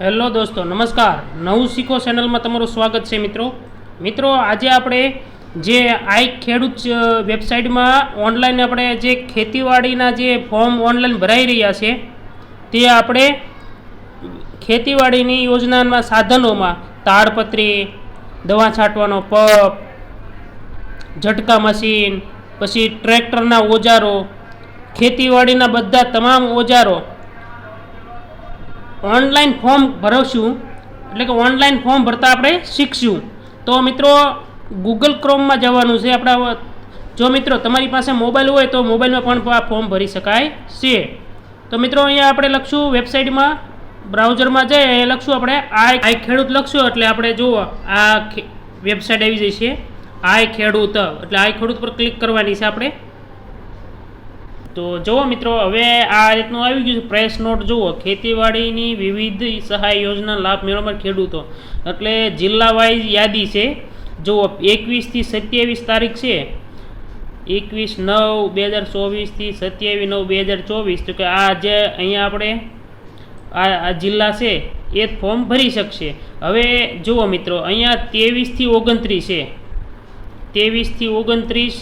Hello દોસ્તો, નમસ્કાર. નવું શીખો ચેનલમાં તમારું સ્વાગત છે મિત્રો. મિત્રો, આજે આપણે જે આઈ ખેડૂત વેબસાઇટમાં ઓનલાઈન આપણે જે ખેતીવાડીના જે ફોર્મ ઓનલાઈન ભરાઈ રહ્યા છે, તે આપણે ખેતીવાડીની યોજનાના સાધનોમાં તાડપત્રી, દવા છાંટવાનો પંપ, ઝટકા મશીન, પછી ટ્રેક્ટરના ઓજારો, ખેતીવાડીના બધા તમામ ઓજારો ઓનલાઈન ફોર્મ ભરવશું. એટલે કે ઓનલાઈન ફોર્મ ભરતા આપણે શીખશું. તો મિત્રો ગૂગલ ક્રોમમાં જવાનું છે. આપણા જો મિત્રો, તમારી પાસે મોબાઈલ હોય તો મોબાઈલમાં પણ આ ફોર્મ ભરી શકાય છે. તો મિત્રો, અહીંયા આપણે લખશું વેબસાઇટમાં બ્રાઉઝરમાં જઈએ એ લખશું આપણે આ ખેડૂત લખશું. એટલે આપણે જુઓ, આ વેબસાઇટ આવી જશે. આઈ ખેડૂત. એટલે આઈ ખેડૂત પર ક્લિક કરવાની છે આપણે. તો જુઓ મિત્રો, હવે આ રીતનું આવી ગયું છે. પ્રેસ નોટ જુઓ, ખેતીવાડીની વિવિધ સહાય યોજના લાભ મેળવવા ખેડૂતો. એટલે જિલ્લા વાઇઝ યાદી છે. જુઓ, એકવીસથી સત્યાવીસ તારીખ છે. એકવીસ નવ બે હજાર ચોવીસથી સત્યાવીસ નવ બે હજાર ચોવીસ. તો કે આ જે અહીંયા આપણે આ જિલ્લા છે, એ ફોર્મ ભરી શકશે. હવે જુઓ મિત્રો, અહીંયા ત્રેવીસથી ઓગણત્રીસ છે. ત્રેવીસથી ઓગણત્રીસ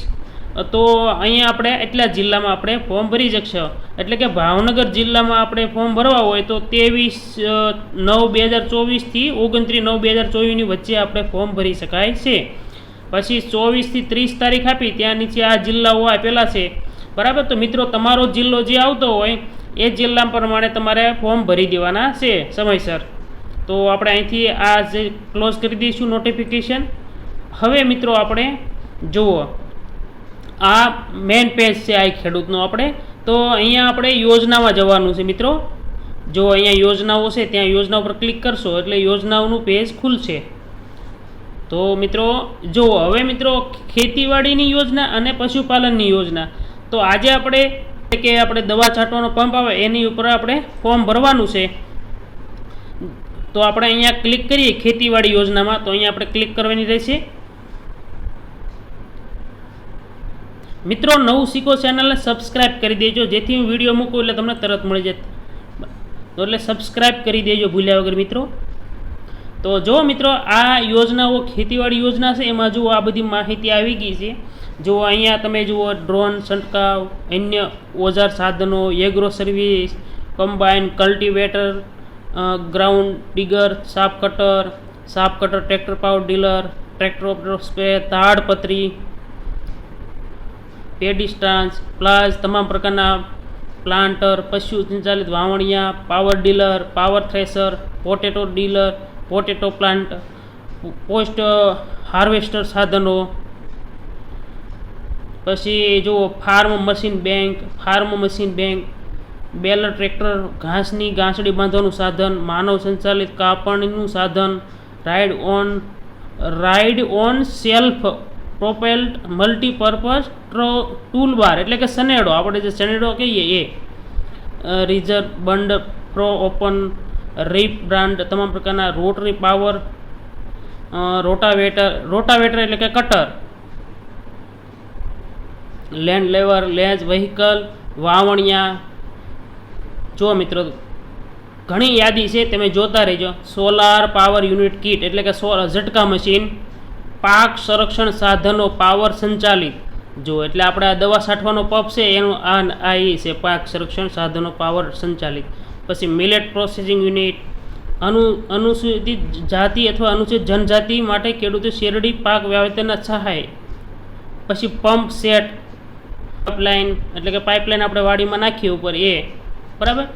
તો અહીંયા આપણે એટલા જિલ્લામાં આપણે ફોર્મ ભરી શકશો. એટલે કે ભાવનગર જિલ્લામાં આપણે ફોર્મ ભરવા હોય તો ત્રેવીસ નવ બે હજાર ચોવીસથી ઓગણત્રીસ નવ બે હજાર ચોવીસની વચ્ચે આપણે ફોર્મ ભરી શકાય છે. પછી ચોવીસથી ત્રીસ તારીખ આપી, ત્યાં નીચે આ જિલ્લાઓ આપેલા છે. બરાબર? તો મિત્રો, તમારો જિલ્લો જે આવતો હોય, એ જિલ્લા પ્રમાણે તમારે ફોર્મ ભરી દેવાના છે, સમયસર. તો આપણે અહીંથી આ જે ક્લોઝ કરી દઈશું નોટિફિકેશન હવે મિત્રો, આપણે જુઓ. આ મેન પેજ છે આ ખેડૂતનો આપણે. તો અહીંયા આપણે યોજનામાં જવાનું છે મિત્રો. જો અહીંયા યોજનાઓ છે, ત્યાં યોજના ઉપર ક્લિક કરશો એટલે યોજનાઓનું પેજ ખુલશે. તો મિત્રો, જો હવે મિત્રો ખેતીવાડીની યોજના અને પશુપાલનની યોજના, તો આજે આપણે કે આપણે દવા છાંટવાનો પંપ આવે, એની ઉપર આપણે ફોર્મ ભરવાનું છે. તો આપણે અહીંયા ક્લિક કરીએ ખેતીવાડી યોજનામાં, તો અહીંયા આપણે ક્લિક કરવાની રહેશે. મિત્રો, નવું શીખો ચેનલને સબસ્ક્રાઇબ કરી દેજો. જેથી હું વીડિયો મૂકું એટલે તમને તરત મળી જાય. તો એટલે સબસ્ક્રાઇબ કરી દેજો ભૂલ્યા વગર, મિત્રો. તો જો, મિત્રો, આ યોજનાઓ, ખેતીવાડી યોજના છે, એમાં જુઓ, આ બધી માહિતી આવી ગઈ છે. જુઓ, અહીંયા તમે જુઓ ડ્રોન છંટકાવ, અન્ય ઓજાર સાધનો agro service combine cultivator ground digger સાપ કટર સાપ cutter tractor power dealer tractor spray તાડપત્રી પેડિસ્ટાન્સ પ્લાઝ તમામ પ્રકારના પ્લાન્ટર પશુ સંચાલિત વાવણિયા power dealer power thresher potato dealer potato plant post harvester સાધનો. પછી જુઓ farm machine bank farm machine bank baler tractor, ઘાસની ગાંસડી બાંધવાનું સાધન, માનવ સંચાલિત કાપણનું સાધન ride on ride on self propelled multipurpose ટ્રો tool bar એટલે કે સનેડો, આપણે જે સનેડો કહીએ એ. રિઝર્વ બંડ, પ્રો ઓપન, રીપ બ્રાન્ડ, તમામ પ્રકારના રોટરી પાવર રોટાવેટર રોટાવેટર એટલે કે કટર. લેન્ડ લેવર લેજ વ્હીકલ, વાવણિયા. જો મિત્રો, ઘણી યાદી છે, તમે જોતા રહેજો. સોલાર પાવર યુનિટ કીટ, એટલે કે સોલ ઝટકા મશીન. પાક સંરક્ષણ સાધનો પાવર સંચાલિત. જો એટલે આપણે આ દવા છાંટવાનો પંપ છે, એનું આ આ એ છે, પાક સંરક્ષણ સાધનો પાવર સંચાલિત. પછી મિલેટ પ્રોસેસિંગ યુનિટ અનુ, અનુસૂચિત જાતિ અથવા અનુસૂચિત જનજાતિ માટે ખેડૂતો શેરડી પાક વાવેતરના સહાય. પછી પંપ સેટ પાઇપલાઇન એટલે કે પાઇપલાઇન આપણે વાડીમાં નાખીએ ઉપર એ. બરાબર?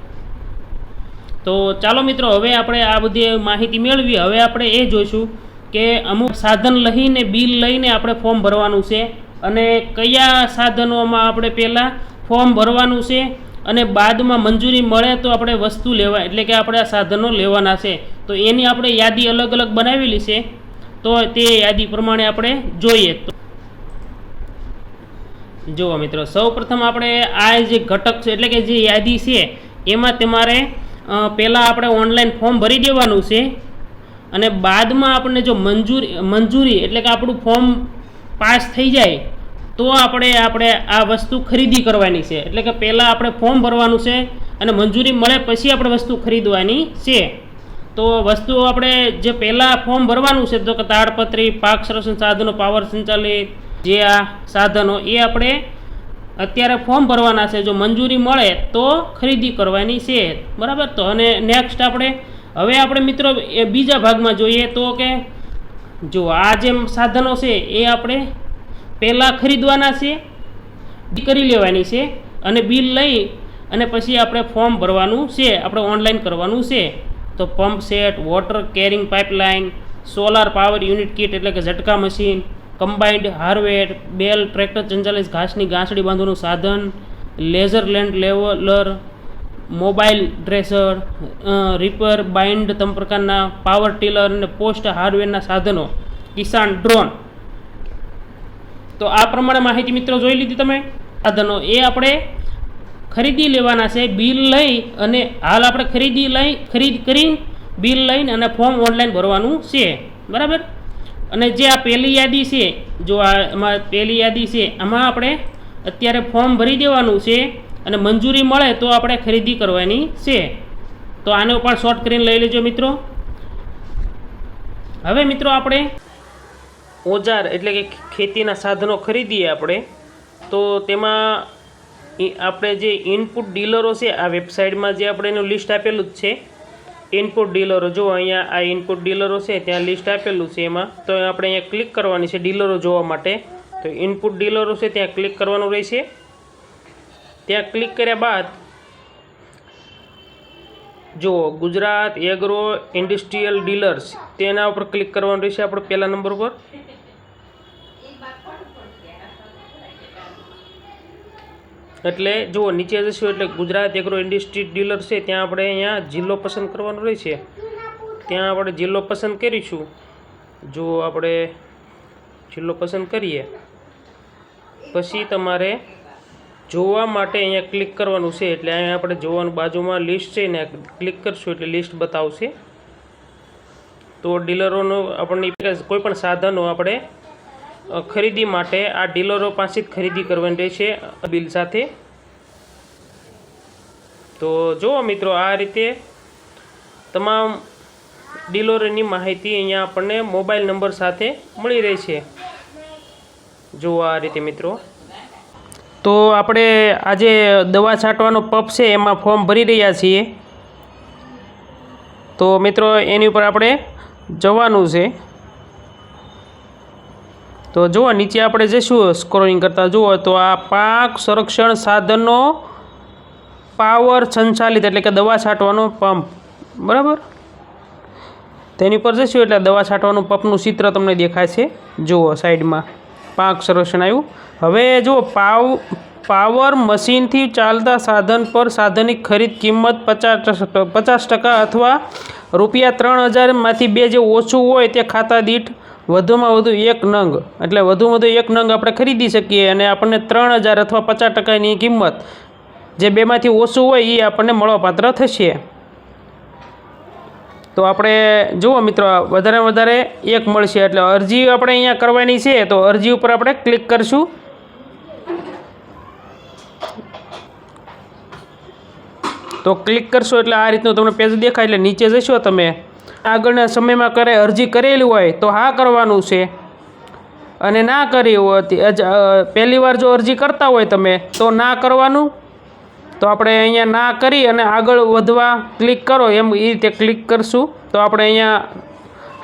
તો ચાલો મિત્રો, હવે આપણે આ બધી માહિતી મેળવી હવે આપણે એ જોઈશું કે અમુક સાધન લઈને, બિલ લઈને આપણે ફોર્મ ભરવાનું છે. અને કયા સાધનોમાં આપણે પહેલાં ફોર્મ ભરવાનું છે અને બાદમાં મંજૂરી મળે તો આપણે વસ્તુ લેવા, એટલે કે આપણે આ સાધનો લેવાના છે. તો એની આપણે યાદી અલગ અલગ બનાવેલી છે. તો તે યાદી પ્રમાણે આપણે જોઈએ. તો જુઓ મિત્રો સૌ પ્રથમ આપણે આ જે ઘટક છે, એટલે કે જે યાદી છે, એમાં તમારે પહેલાં આપણે ઓનલાઈન ફોર્મ ભરી દેવાનું છે. અને બાદમાં આપણને જો મંજૂરી મંજૂરી એટલે કે આપણું ફોર્મ પાસ થઈ જાય, તો આપણે આપણે આ વસ્તુ ખરીદી કરવાની છે. એટલે કે પહેલાં આપણે ફોર્મ ભરવાનું છે અને મંજૂરી મળે પછી આપણે વસ્તુ ખરીદવાની છે. તો વસ્તુઓ આપણે જે પહેલાં ફોર્મ ભરવાનું છે, તો કે તાડપત્રી, પાક સંરક્ષણ સાધનો, પાવર સંચાલિત, જે આ સાધનો, એ આપણે અત્યારે ફોર્મ ભરવાના છે. જો મંજૂરી મળે તો ખરીદી કરવાની છે. બરાબર? તો અને નેક્સ્ટ આપણે હવે આપણે મિત્રો એ બીજા ભાગમાં જોઈએ તો કે જો આ જે સાધનો છે એ આપણે પહેલાં ખરીદવાના છે કરી લેવાની છે અને બિલ લઈ અને પછી આપણે ફોર્મ ભરવાનું છે, આપણે ઓનલાઈન કરવાનું છે. તો pump set, water carrying pipeline, solar power unit kit એટલે કે ઝટકા machine, combined harvest bale, tractor, ચંચાલીસ ઘાસની ગાંસડી બાંધવાનું સાધન, laser land leveller mobile dresser reaper, bind તમ પ્રકારના પાવર ટીલર અને પોસ્ટ હાર્ડવેરના સાધનો. કિસાન ડ્રોન. તો આ પ્રમાણે માહિતી મિત્રો જોઈ લીધી તમે? સાધનો એ આપણે ખરીદી લેવાના છે, બિલ લઈ અને હાલ આપણે ખરીદી લઈ, ખરીદ કરીને બિલ લઈને અને ફોર્મ ઓનલાઈન ભરવાનું છે. બરાબર? અને જે આ પહેલી યાદી છે, જો આ એમાં પહેલી યાદી છે, આમાં આપણે અત્યારે ફોર્મ ભરી દેવાનું છે. અને મંજૂરી મળે તો આપણે ખરીદી કરવાની છે. તો આને પણ શોર્ટ કરીને લઈ લેજો મિત્રો. હવે મિત્રો આપણે ઓજાર એટલે કે ખેતીના સાધનો ખરીદીએ આપણે. તો તેમાં આપણે જે ઇનપુટ ડીલરો છે, આ વેબસાઇટમાં જે આપણે એનું લિસ્ટ આપેલું જ છે. ઇનપુટ ડીલરો જો અહીંયા આ ઇનપુટ ડીલરો છે, ત્યાં લિસ્ટ આપેલું છે એમાં. તો આપણે અહીંયા ક્લિક કરવાની છે ડીલરો જોવા માટે. તો ઇનપુટ ડીલરો છે, ત્યાં ક્લિક કરવાનું રહેશે. ત્યાં ક્લિક કર્યા બાદ જુઓ ગુજરાત એગ્રો ઇન્ડસ્ટ્રીયલ ડીલર્સ તેના ઉપર ક્લિક કરવાનું રહેશે આપણે પહેલા નંબર ઉપર. એટલે જુઓ નીચે જશું એટલે ગુજરાત એગ્રો ઇન્ડસ્ટ્રી ડીલર છે, ત્યાં આપણે અહીંયા જિલ્લો પસંદ કરવાનો રહેશે. ત્યાં આપણે જિલ્લો પસંદ કરીશું. જો આપણે જિલ્લો પસંદ કરીએ, પછી તમારે જોવા માટે અહીંયા ક્લિક કરવાનું છે એટલે અહીંયા આપણે જોવાનું બાજુમાં લિસ્ટ છે ને ક્લિક કરશું એટલે લિસ્ટ બતાવશે. તો ડીલરોનો આપણને કોઈ પણ સાધનો આપણે ખરીદી માટે આ ડીલરો પાસે જ ખરીદી કરવાની રહેશે બિલ સાથે. તો જુઓ મિત્રો આ રીતે તમામ ડીલરોની માહિતી અહીંયા આપણને મોબાઈલ નંબર સાથે મળી રહે છે. જુઓ આ રીતે મિત્રો. તો આપણે આજે દવા છાંટવાનો પપ છે, એમાં ફોર્મ ભરી રહ્યા છીએ. તો મિત્રો, એની ઉપર આપણે જવાનું છે. તો જુઓ, નીચે આપણે જઈશું સ્ક્રોલિંગ કરતાં. જુઓ, તો આ પાક સંરક્ષણ સાધનો પાવર સંચાલિત એટલે કે દવા છાંટવાનો પંપ. બરાબર? તેની ઉપર જઈશું એટલે દવા છાંટવાનું પંપનું ચિત્ર તમને દેખાય છે જુઓ, સાઈડમાં પાક સંરક્ષણ આવ્યું. હવે જુઓ પાવ, પાવર મશીનથી ચાલતા સાધન પર સાધનની ખરીદ કિંમત પચાસ પચાસ ટકા અથવા રૂપિયા ત્રણ હજારમાંથી બે જે ઓછું હોય તે ખાતા દીઠ વધુમાં વધુ એક નંગ. એટલે વધુમાં વધુ એક નંગ આપણે ખરીદી શકીએ અને આપણને ત્રણ હજાર અથવા પચાસ ટકાની કિંમત જે બેમાંથી ઓછું હોય એ આપણને મળવાપાત્ર થશે. તો આપણે જુઓ મિત્રો, વધારે વધારે એક મળશે. એટલે અરજી આપણે અહીંયા કરવાની છે, તો અરજી ઉપર આપણે ક્લિક કરશું. તો ક્લિક કરશો એટલે આ રીતનું તમને પેજ દેખાય એટલે નીચે જશો તમે. આગળના સમયમાં કરે, અરજી કરેલી હોય તો હા કરવાનું છે. અને ના કરી હોય તે પહેલી વાર જો અરજી કરતા હોય તમે, તો ના કરવાનું. તો આપણે અહીંયા ના કરી અને આગળ વધવા ક્લિક કરો, એમ એ રીતે ક્લિક કરશું. તો આપણે અહીંયા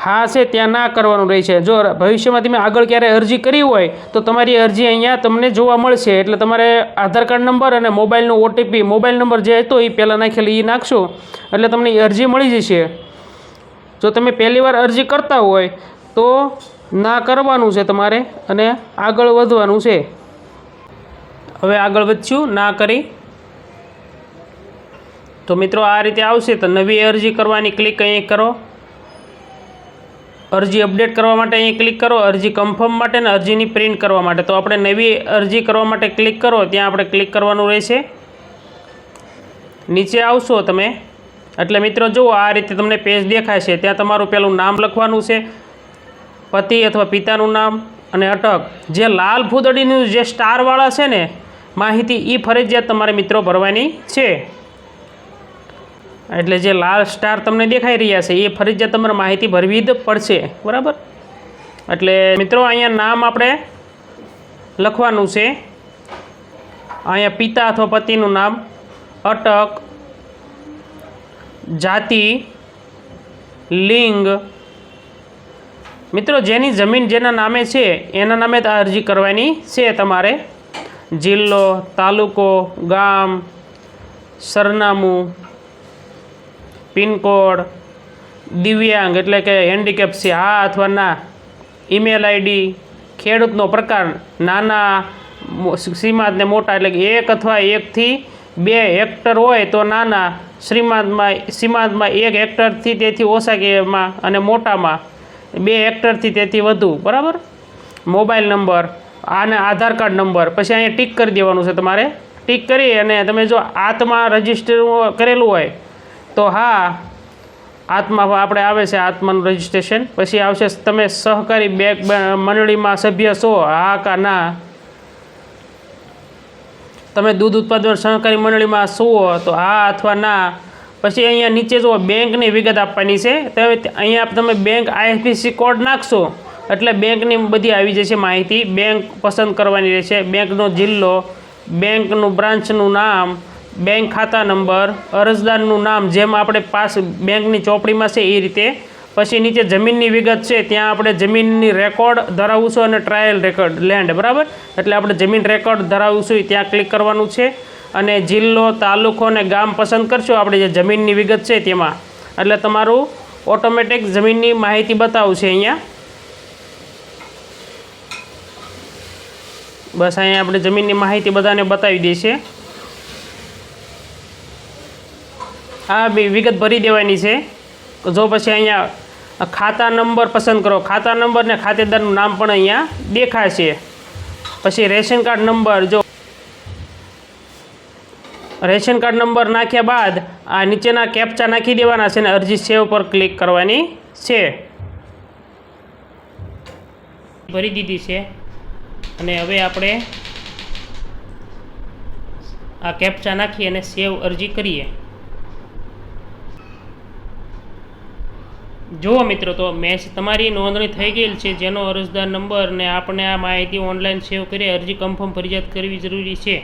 હા છે, ત્યાં ના કરવાનું રહેશે જો ભવિષ્યમાં તમે આગળ ક્યારે અરજી કરી હોય, તો તમારી અરજી અહીંયા તમને જોવા મળશે. એટલે તમારે આધાર કાર્ડ નંબર અને મોબાઈલનો ઓટીપી મોબાઈલ નંબર જે હતો એ પહેલાં નાખેલી એ નાખશો. એટલે તમને અરજી મળી જશે. જો તમે પહેલી વાર અરજી કરતા હોય, તો ના કરવાનું છે તમારે અને આગળ વધવાનું છે. હવે આગળ વધશું, ના કરી. તો મિત્રો આ રીતે આવશે, તો નવી અરજી કરવાની ક્લિક અહીં કરો. અરજી અપડેટ કરવા માટે અહીં ક્લિક કરો. અરજી કન્ફર્મ માટે ને અરજીની પ્રિન્ટ કરવા માટે. તો આપણે નવી અરજી કરવા માટે ક્લિક કરો. ત્યાં આપણે ક્લિક કરવાનું રહેશે. નીચે આવશો તમે. એટલે મિત્રો જુઓ, આ રીતે તમને પેજ દેખાય છે. ત્યાં તમારું પેલું નામ લખવાનું છે. પતિ અથવા પિતાનું નામ અને અટક. જે લાલ ફૂદડીનું જે સ્ટારવાળા છે ને, માહિતી એ ફરજિયાત તમારે મિત્રો ભરવાની છે. એટલે જે લાલ સ્ટાર તમને દેખાઈ રહ્યા છે, એ ફરજિયાત તમારે માહિતી ભરવી જ પડશે. બરાબર? એટલે મિત્રો, અહીંયા નામ આપણે લખવાનું છે. અહીંયા પિતા અથવા પતિનું નામ, અટક, જાતિ, લિંગ. મિત્રો, જેની જમીન જેના નામે છે, એના નામે આ અરજી કરવાની છે તમારે. જિલ્લો, તાલુકો, ગામ, સરનામું પિનકોડ, દિવ્યાંગ એટલે કે હેન્ડીકેપ છે. હા અથવા ના? ઈમેલ આઈડી ખેડૂતનો પ્રકાર નાના, મો- ને મોટા એટલે કે એક અથવા એકથી બે હેક્ટર હોય તો નાના શ્રીમાંતમાં સીમાંતમાં એક હેક્ટરથી તેથી ઓછા કે એમાં અને મોટામાં બે હેક્ટરથી તેથી વધુ. બરાબર? મોબાઈલ નંબર, આને આધાર કાર્ડ નંબર. પછી અહીંયા ટીક કરી દેવાનું છે તમારે. ટીક કરી અને તમે જો આત્મા રજિસ્ટર કરેલું હોય તો હા, આત્મા આપણે આવે છે આત્માનું રજિસ્ટ્રેશન પછી આવશે તમે સહકારી બેંક મંડળીમાં સભ્ય છો, હા કા ના? તમે દૂધ ઉત્પાદન સહકારી મંડળીમાં છો, તો હા અથવા ના? પછી અહીંયા નીચે જુઓ, બેંકની વિગત આપવાની છે. તે- અહીંયા તમે બેંક આઈએફએસસી કોડ નાખશો, એટલે બેંકની બધી આવી જશે માહિતી. બેંક પસંદ કરવાની રહેશે. બેંકનો જિલ્લો, બેંકનું બ્રાન્ચનું નામ બેંક ખાતા નંબર, અરજદારનું નામ, જેમ આપણે પાસ બેંકની ચોપડીમાં છે એ રીતે. પછી નીચે જમીનની વિગત છે, ત્યાં આપણે જમીનની રેકોર્ડ ધરાવશું અને ટ્રાયલ રેકોર્ડ લેન્ડ, બરાબર? એટલે આપણે જમીન રેકોર્ડ ધરાવશું ત્યાં ક્લિક કરવાનું છે. અને જિલ્લો, તાલુકો અને ગામ પસંદ કરશો, આપણે જે જમીનની વિગત છે તેમાં. એટલે તમારું ઓટોમેટિક જમીનની માહિતી બતાવશે અહીંયા. બસ અહીંયા આપણે જમીનની માહિતી બધાને બતાવી દેશે આ વિગત ભરી દેવાની છે. જો પછી અહીંયા ખાતા નંબર પસંદ કરો. ખાતા નંબર ને ખાતેદારનું નામ પણ અહીંયા દેખાશે. પછી રેશન કાર્ડ નંબર જો રેશન કાર્ડ નંબર નાખ્યા બાદ આ નીચેના કેપ્ચા નાખી દેવાના છે અને અરજી સેવ પર ક્લિક કરવાની છે. ભરી દીધી છે. અને હવે આપણે આ કેપ્ચા નાખી અને સેવ અરજી કરીએ. જુઓ મિત્રો, તો મેચ તમારી નોંધણી થઈ ગયેલ છે. જેનો અરજદાર નંબર ને આપણે આ માહિતી ઓનલાઈન સેવ કરી, અરજી કન્ફર્મ ફરજિયાત કરવી જરૂરી છે.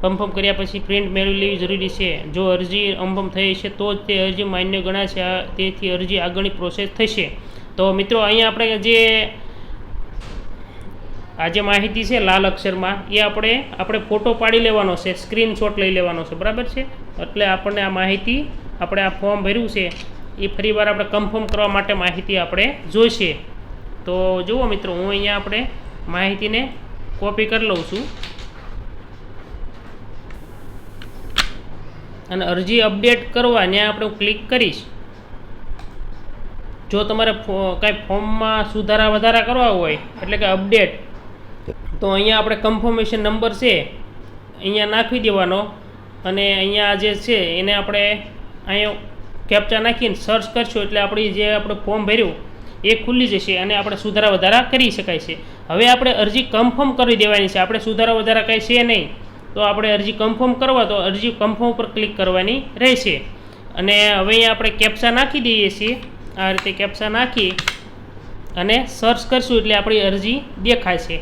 કન્ફર્મ કર્યા પછી પ્રિન્ટ મેળવી લેવી જરૂરી છે. જો અરજી કન્ફર્મ થઈ છે, તો જ તે અરજી માન્ય ગણાશે. તેથી અરજી આગળની પ્રોસેસ થશે. તો મિત્રો, અહીંયા આપણે જે આ જે માહિતી છે, લાલ અક્ષરમાં, એ આપણે આપણે ફોટો પાડી લેવાનો છે સ્ક્રીનશોટ લઈ લેવાનો છે. બરાબર છે? એટલે આપણને આ માહિતી, આપણે આ ફોર્મ ભર્યું છે. એ ફરીવાર આપણે કન્ફર્મ કરવા માટે માહિતી આપણે જોઈશે. તો જુઓ મિત્રો, હું અહીંયા આપણે માહિતીને કોપી કરી લઉં છું. અને અરજી અપડેટ કરવા ત્યાં આપણે હું ક્લિક કરીશ. જો તમારે કાંઈ ફોર્મમાં સુધારા વધારા કરવા હોય, એટલે કે અપડેટ તો અહીંયા આપણે કન્ફર્મેશન નંબર છે, અહીંયા નાખી દેવાનો. અને અહીંયા જે છે, એને આપણે અહીંયા કેપ્ચા નાખીને સર્ચ કરશું એટલે આપણી જે આપણે ફોર્મ ભર્યું, એ ખુલ્લી જશે અને આપણે સુધારા વધારા કરી શકાય છે. હવે આપણે અરજી કન્ફર્મ કરી દેવાની છે. આપણે સુધારા વધારા કાંઈ છે નહીં. તો આપણે અરજી કન્ફર્મ કરવા, તો અરજી કન્ફર્મ ઉપર ક્લિક કરવાની રહેશે. અને હવે અહીંયા આપણે કેપ્ચા નાખી દઈએ છીએ. આ રીતે કેપ્ચા નાખી અને સર્ચ કરશું એટલે આપણી અરજી દેખાશે.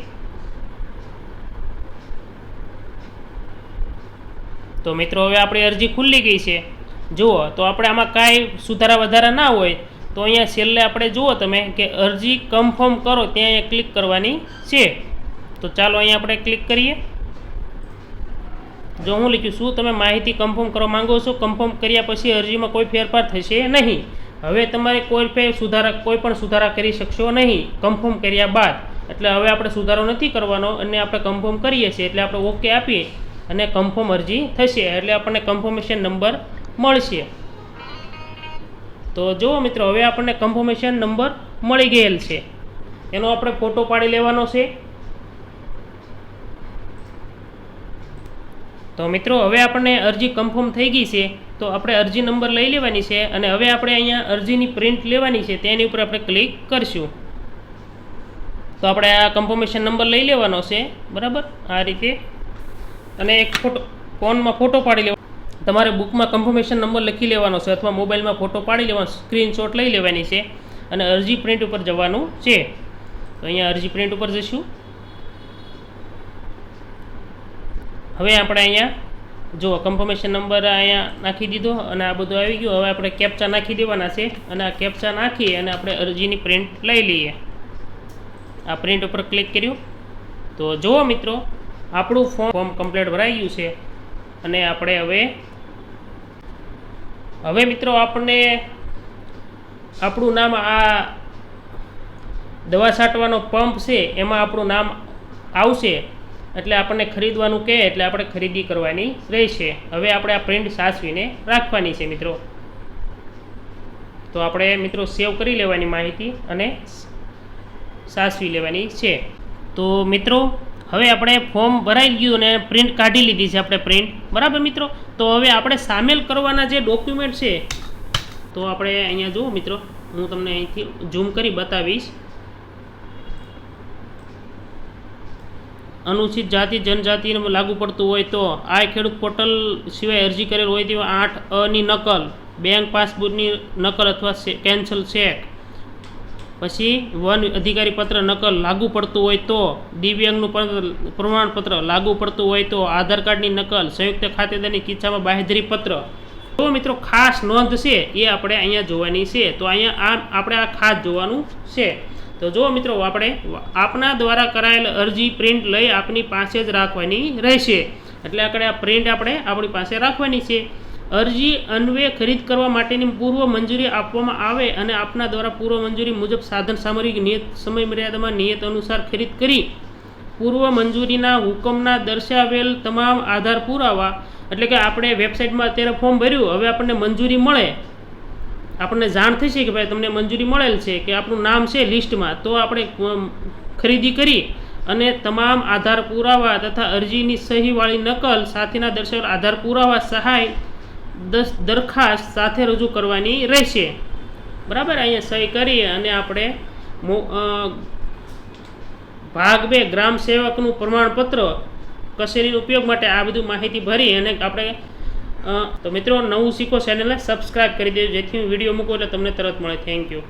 તો મિત્રો, હવે આપણી અરજી ખુલ્લી ગઈ છે. જુઓ, તો આપણે આમાં કાંઈ સુધારા વધારા ના હોય, તો અહીંયા છેલ્લે આપણે જુઓ તમે કે અરજી કન્ફર્મ કરો, ત્યાં અહીંયા ક્લિક કરવાની છે. તો ચાલો અહીંયા આપણે ક્લિક કરીએ. જો હું લખ્યું શું તમે માહિતી કન્ફર્મ કરવા માંગો છો? કન્ફર્મ કર્યા પછી અરજીમાં કોઈ ફેરફાર થશે નહીં. હવે તમારે કોઈ ફેર સુધારા, કોઈ પણ સુધારા કરી શકશો નહીં કન્ફર્મ કર્યા બાદ. એટલે હવે આપણે સુધારો નથી કરવાનો અને આપણે કન્ફર્મ કરીએ છીએ, એટલે આપણે ઓકે આપીએ અને કન્ફર્મ અરજી થશે. એટલે આપણને કન્ફર્મેશન નંબર મળશે. તો જુઓ મિત્રો, હવે આપણને કન્ફર્મેશન નંબર મળી ગયેલ છે. એનો આપણે ફોટો પાડી લેવાનો છે. તો મિત્રો, હવે આપણને અરજી કન્ફર્મ થઈ ગઈ છે. તો આપણે અરજી નંબર લઈ લેવાની છે અને હવે આપણે અહીંયા અરજીની પ્રિન્ટ લેવાની છે. તેની ઉપર આપણે ક્લિક કરશું. તો આપણે આ કન્ફર્મેશન નંબર લઈ લેવાનો છે. બરાબર? આ રીતે. અને એક ફોટો ફોનમાં ફોટો પાડી લેવાનો તમારે બુકમાં કન્ફર્મેશન નંબર લખી લેવાનો છે અથવા મોબાઈલમાં ફોટો પાડી લેવાનો સ્ક્રીનશોટ લઈ લેવાની છે અને અરજી પ્રિન્ટ ઉપર જવાનું છે. તો અહીંયા અરજી પ્રિન્ટ ઉપર જઈશું. હવે આપણે અહીંયા, જો કન્ફર્મેશન નંબર અહીંયા નાખી દીધો અને આ બધું આવી ગયું, હવે આપણે કેપ્ચા નાખી દેવાના છે અને આ કેપ્ચા નાખી અને આપણે અરજીની પ્રિન્ટ લઈ લઈએ. આ પ્રિન્ટ ઉપર ક્લિક કર્યું. તો જુઓ મિત્રો, આપણું ફોર્મ કમ્પ્લીટ ભરાઈ ગયું છે અને આપણે હવે હવે મિત્રો આપણને આપણું નામ આ દવા છાંટવાનો પંપ છે, એમાં આપણું નામ આવશે. એટલે આપણને ખરીદવાનું કહે, એટલે આપણે ખરીદી કરવાની રહેશે. હવે આપણે આ પ્રિન્ટ સાચવીને રાખવાની છે મિત્રો. તો આપણે મિત્રો સેવ કરી લેવાની માહિતી અને સાચવી લેવાની છે. તો મિત્રો હવે આપણે ફોર્મ ભરાઈ ગયું અને પ્રિન્ટ કાઢી લીધી છે આપણે પ્રિન્ટ બરાબર મિત્રો? તો હવે આપણે સામેલ કરવાના જે ડોક્યુમેન્ટ છે, તો આપણે અહીંયા જુઓ મિત્રો, હું તમને અહીંથી ઝૂમ કરી બતાવીશ. અનુસૂચિત જાતિ જનજાતિને લાગુ પડતું હોય તો આ ખેડૂત પોર્ટલ સિવાય અરજી કરેલ હોય તેવા આઠ અની નકલ બેંક પાસબુકની નકલ અથવા કેન્સલ ચેક પછી વન અધિકારી પત્ર નકલ લાગુ પડતું હોય તો, દિવ્યાંગનું પ્રમાણપત્ર લાગુ પડતું હોય તો, આધાર કાર્ડની નકલ, સંયુક્ત ખાતેદારની કિસ્સામાં બાહેધરી પત્ર. તો મિત્રો, ખાસ નોંધ છે, એ આપણે અહીંયા જોવાની છે. તો અહીંયા આ, આપણે આ ખાસ જોવાનું છે. તો જુઓ મિત્રો, આપણે આપના દ્વારા કરાયેલ અરજી પ્રિન્ટ લઈ આપની પાસે જ રાખવાની રહેશે. એટલે આપણે આ પ્રિન્ટ આપણે આપણી પાસે રાખવાની છે. અરજી અન્વયે ખરીદ કરવા માટેની પૂર્વ મંજૂરી આપવામાં આવે અને આપના દ્વારા પૂર્વ મંજૂરી મુજબ સાધન સામગ્રી નિયત સમય મર્યાદામાં નિયત અનુસાર ખરીદ કરી પૂર્વ મંજૂરીના હુકમના દર્શાવેલ તમામ આધાર પુરાવા, એટલે કે આપણે વેબસાઇટમાં અત્યારે ફોર્મ ભર્યું, હવે આપણને મંજૂરી મળે. આપણને જાણ થશે કે ભાઈ તમને મંજૂરી મળેલ છે કે આપણું નામ છે લિસ્ટમાં, તો આપણે ખરીદી કરી અને તમામ આધાર પુરાવા તથા અરજીની સહીવાળી નકલ, સાથેના દર્શાવેલ આધાર પુરાવા સહાય દસ દરખાસ્ત સાથે રજૂ કરવાની રહેશે. બરાબર? અહીંયા સહી કરી અને આપણે ભાગ બે, ગ્રામ સેવકનું પ્રમાણપત્ર કચેરીનો ઉપયોગ માટે આ બધું માહિતી ભરી અને આપણે તો મિત્રો, નવું શીખો ચેનલને સબસ્ક્રાઈબ કરી દેજો. જેથી હું વીડિયો મૂકું એટલે તમને તરત મળે. Thank you